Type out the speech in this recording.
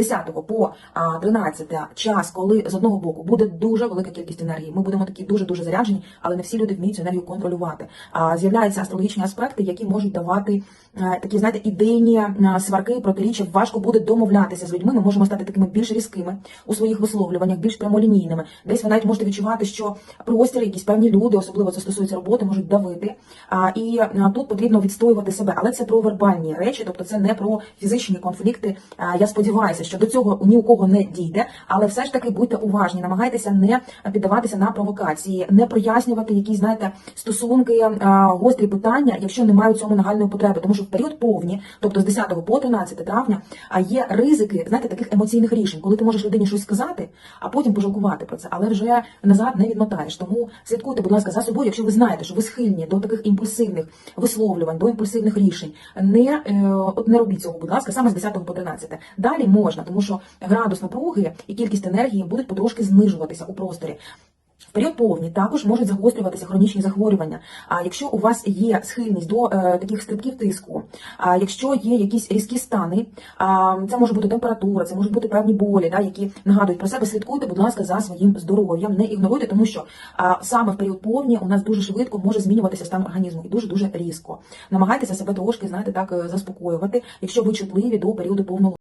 10 по а, 13 час, коли з одного боку буде дуже велика кількість енергії. Ми будемо такі дуже дуже заряджені, але не всі люди вміють цю енергію контролювати. З'являються астрологічні аспекти, які можуть давати е, такі, знаєте, ідейні е, сварки, протиріччя. Важко буде домовлятися з людьми. Ми можемо стати такими більш різкими у своїх висловлюваннях, більш прямолінійними. Десь ви навіть можете відчувати, що простір, якісь певні люди, особливо це стосується роботи, можуть давити. І тут потрібно відстоювати себе, але це про вербальні речі, тобто це не про фізичні конфлікти. Я сподіваюся, що до цього ні у кого не дійде, але все ж таки будьте уважні, намагайтеся не піддаватися на провокації, не прояснювати якісь, знаєте, стосунки, а, гострі питання, якщо немає у цьому нагальної потреби, тому що в період повні, тобто з 10 по 13 травня, а є ризики, знаєте, таких емоційних рішень, коли ти можеш людині щось сказати, а потім пожалкувати про це, але вже назад не відмотаєш. Тому слідкуйте, будь ласка, за собою, якщо ви знаєте, що ви схильні до таких імпульсивних висловлювань, до імпульсивних рішень. Не, е, от не робіть цього, будь ласка, саме з 10 по 13. Далі можна, тому що градус напруги і кількість енергії будуть потрошки знижуватися у просторі. В період повні також можуть загострюватися хронічні захворювання. А якщо у вас є схильність до е, таких стрибків тиску, а якщо є якісь різкі стани, а, це може бути температура, це можуть бути певні болі, да, які нагадують про себе. Слідкуйте, будь ласка, за своїм здоров'ям. Не ігноруйте, тому що а, саме в період повні у нас дуже швидко може змінюватися стан організму і дуже дуже різко. Намагайтеся себе трошки, знаєте, так е, заспокоювати, якщо ви чутливі до періоду повного.